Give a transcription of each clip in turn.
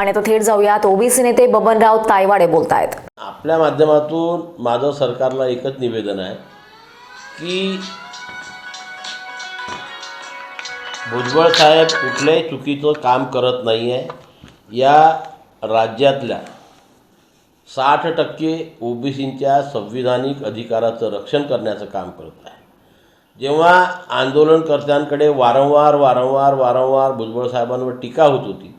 आणि आता थेट जाऊयात. ओबीसी नेते बबनराव तायवाडे बोलत आहेत आपल्या माध्यमातून माझं सरकारला एकच निवेदन आहे की भुजबळ साहेब कुठलंही चुकीचं काम करत नाही आहे या राज्यातल्या साठ टक्के ओबीसींच्या संविधानिक अधिकाराचं रक्षण करण्याचं काम करत आहे. जेव्हा आंदोलनकर्त्यांकडे वारंवार वारंवार वारंवार भुजबळ साहेबांवर टीका होत होती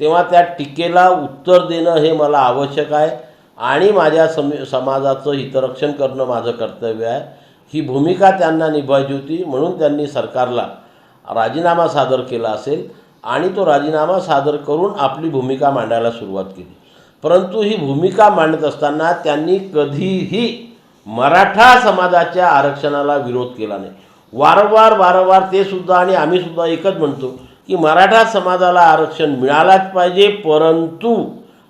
तेव्हा त्या टीकेला उत्तर देणं हे मला आवश्यक आहे आणि माझ्या सम समाजाचं हितरक्षण करणं माझं कर्तव्य आहे. ही भूमिका त्यांना निभावायची होती म्हणून त्यांनी सरकारला राजीनामा सादर केला असेल आणि तो राजीनामा सादर करून आपली भूमिका मांडायला सुरुवात केली. परंतु ही भूमिका मांडत असताना त्यांनी कधीही मराठा समाजाच्या आरक्षणाला विरोध केला नाही. वारंवार वारंवार ते सुद्धा आणि आम्हीसुद्धा एकच म्हणतो की मराठा समाजाला आरक्षण मिळालाच पाहिजे परंतु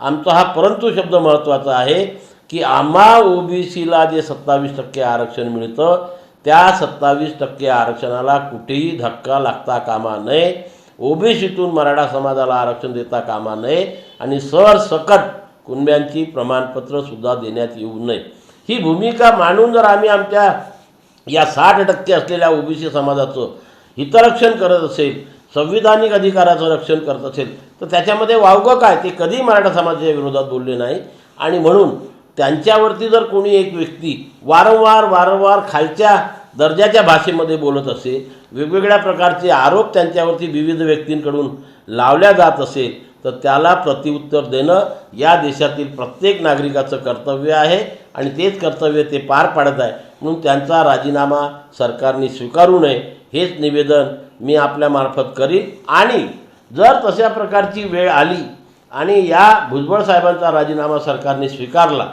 आमचा हा परंतु शब्द महत्त्वाचा आहे की आम्हा ओबीसीला जे सत्तावीस टक्के आरक्षण मिळतं त्या सत्तावीस टक्के आरक्षणाला कुठेही धक्का लागता कामा नये. ओबीसीतून मराठा समाजाला आरक्षण देता कामा नये आणि सरसकट कुणब्यांची प्रमाणपत्रंसुद्धा देण्यात येऊ नये. ही भूमिका मांडून जर आम्ही आमच्या या साठ टक्के असलेल्या ओबीसी समाजाचं हितरक्षण करत असेल संविधानिक अधिकाराचं रक्षण करत असेल तर त्याच्यामध्ये वावगं काय? ते कधी मराठा समाजाच्या विरोधात बोलले नाही. आणि म्हणून त्यांच्यावरती जर कोणी एक व्यक्ती वारंवार वारंवार खालच्या दर्जाच्या भाषेमध्ये बोलत असेल वेगवेगळ्या प्रकारचे आरोप त्यांच्यावरती विविध व्यक्तींकडून लावल्या जात असेल तर त्याला प्रतिउत्तर देणं या देशातील प्रत्येक नागरिकाचं कर्तव्य आहे. आणि तेच कर्तव्य ते पार पाडत आहे. म्हणून त्यांचा राजीनामा सरकारने स्वीकारू नये. हेच निवेदन मी आपल्यामार्फत करीन. आणि जर तशा प्रकारची वेळ आली आणि या भुजबळ साहेबांचा राजीनामा सरकारने स्वीकारला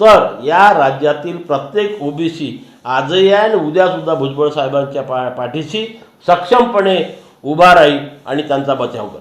तर या राज्यातील प्रत्येक ओबीसी आजही आहे आणि उद्यासुद्धा भुजबळ साहेबांच्या पा पाठीशी सक्षमपणे उभा राहील आणि त्यांचा बचाव करेल.